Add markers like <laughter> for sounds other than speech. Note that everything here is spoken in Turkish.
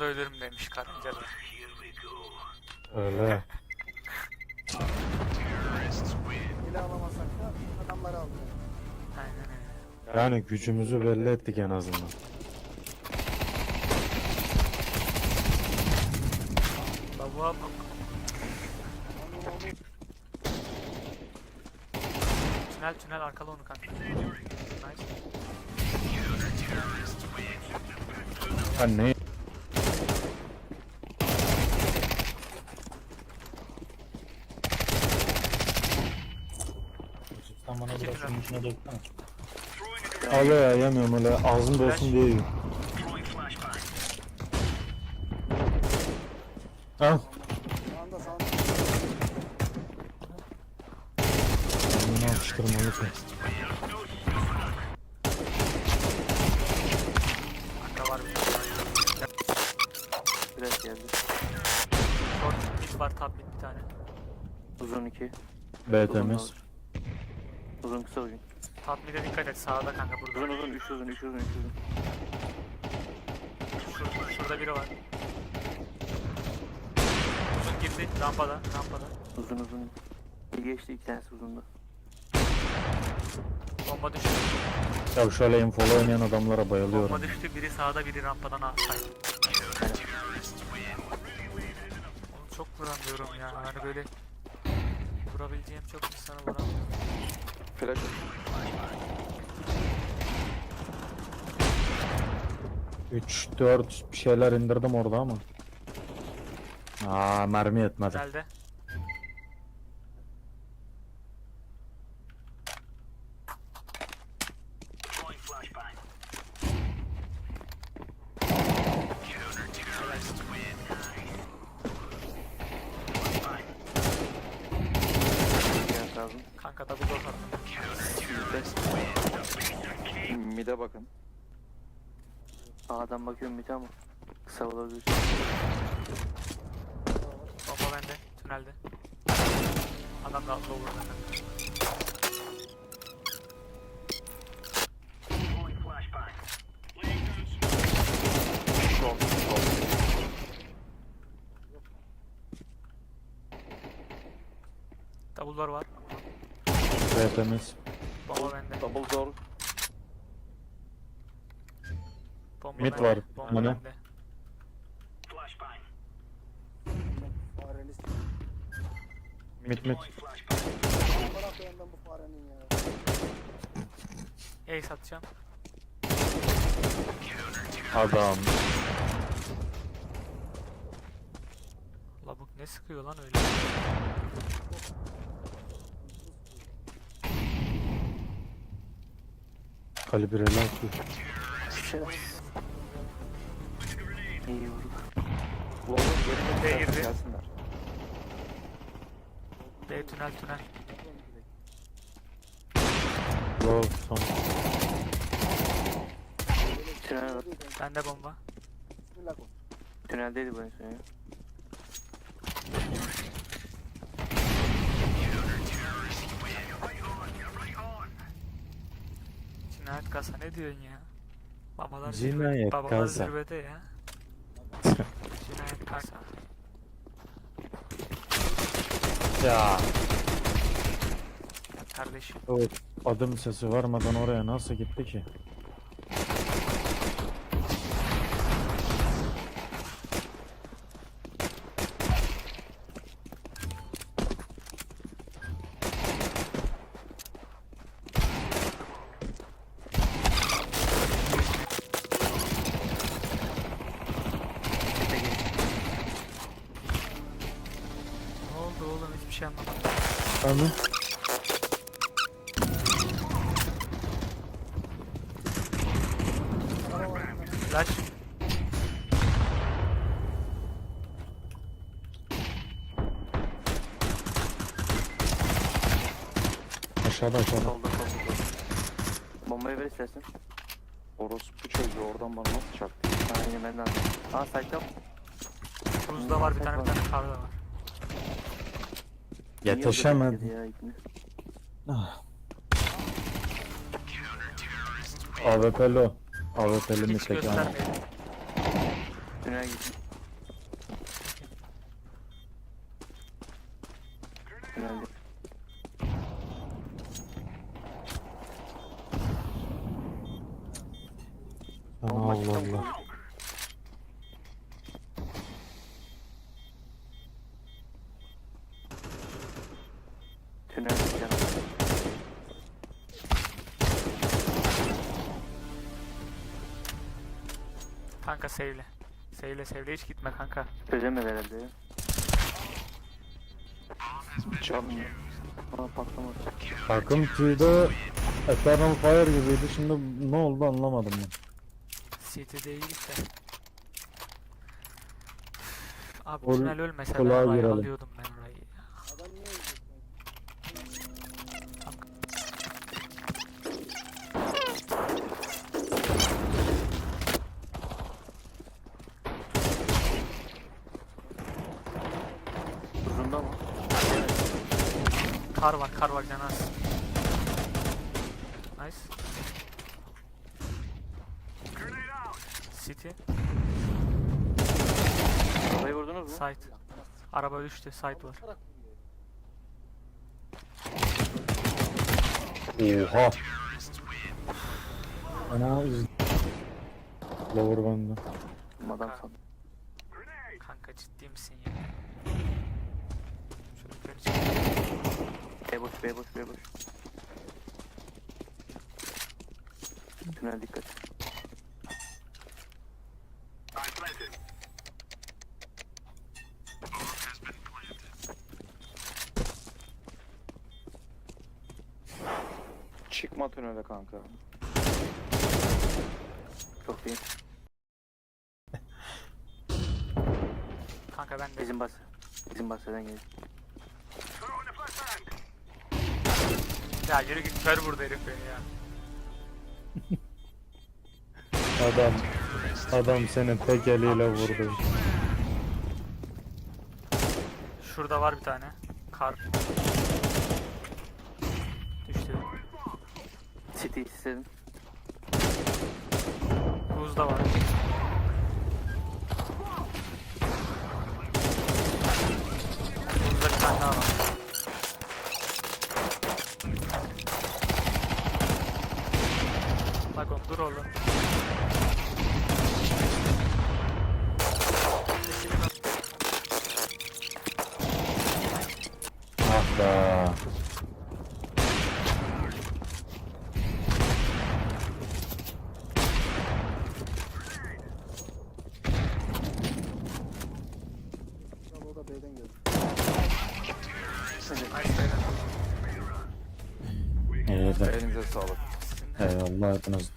anda ölürüm demiş karınca da. Öyle. Ele alamasak da adamları aldı. Aynen öyle. Yani gücümüzü belli ettik en azından. Lavuğa bak. Tünel tünel arkala onu kanka. Nice. Ben ne? Sen bana biraz şunun içine döksene. Al ya yemiyorum öyle ağzımda olsun diye yiyorum. Al. Sağında sağında. Bunu alıştırmalısın. Kanka var bir. Biraz geldi. Short mid var top mid bir tane. Uzun 2. B temiz. Uzun kısa oyun. Top mid'e dikkat et sağda kanka Uzun burada. uzun 3 uzun 3 uzun 3 uzun. Şur- şurada biri var. Uzun girdi rampada rampada. Uzun uzun. Bir geçti iki tanesi uzundu. Bomba düştü. Ya şöyle infolu oynayan adamlara bayılıyorum. Bomba düştü biri sağda biri rampadan aşağıya. Oğlum çok vuramıyorum ya hani böyle vurabileceğim çok insana vuramıyorum. Flash. Üç, dört bir şeyler indirdim orada ama. Aa mermi yetmedi. Güzelde. Mid'e bakın. Sağdan bakıyorum mid'e ama. Kısa olabilir. Bomba bende tünelde. Adam da lower bende. Double door var. B temiz. Bomba bende. Double door. Bomba Mid bende. var, Bomba hani? bende. Fareli s***. Mit mit. Bırak yandan bu farenin ya. Ace atacağım. Adam. Labuk ne sıkıyor lan öyle? Kalibreli atıyor. İyi vurduk. B girdi. Gelsinler. B tünel tünel. Low son. Tünel var. Bende bomba. Tüneldeydi bu en son ya. Cinayet kasa ne diyorsun ya? Babalar Cinayet zirvede, babalar kasa. zirvede ya. <laughs> Cinayet kasa. Ya. Ya kardeşim. O adım sesi varmadan oraya nasıl gitti ki? Ne oldu oğlum hiçbir şey anlamadım. Abi. Flash. Aşağıda aşağıda. Solda solda solda. Bombayı ver istersen. Orospu çocuğu oradan bana nasıl çarptı? Aynen ben de anladım. Aa site'da. Buzda var bir tane bir tane kahve var. Yetişemedi. Ya. Ah. AWP'li o. AWP'li. Tünel. Tünel. Ana Bomba Allah. Allah. Git canım. Kanka sevle. Sevle sevle hiç gitme kanka. Çözemedi herhalde ya. Can ya. Aa patlamadı. Takım T'de Eternal Fire gibiydi. Şimdi ne oldu anlamadım ben. City'de iyi işte. Abi Kol- tünel ölmese ben girelim. alıyordum ben Kar var kar var canaz. Nice. City. Arabayı vurdunuz mu? Site. Araba düştü. Site var. Oha. Ana iz... Lower bende. Adam sandım. Kanka ciddi misin ya? Şöyle yukarı çık. B boş, B boş, B boş. Tünel dikkat. Çıkma tünele kanka. Çok iyi. Kanka ben de. Bizim bas. Bizim baseden geliyor. Ya yürü git kör burada herif beni ya. Adam adam seni tek eliyle vurdu. Şurada var bir tane. Kar. Düştü. City istedim. Buz da var. Buzda bir tane daha var. Bak oğlum dur oğlum. Ah be. İnşallah o da B'den geldi. Nice beyler. İyi de. Elinize sağlık. Eyvallah hepiniz.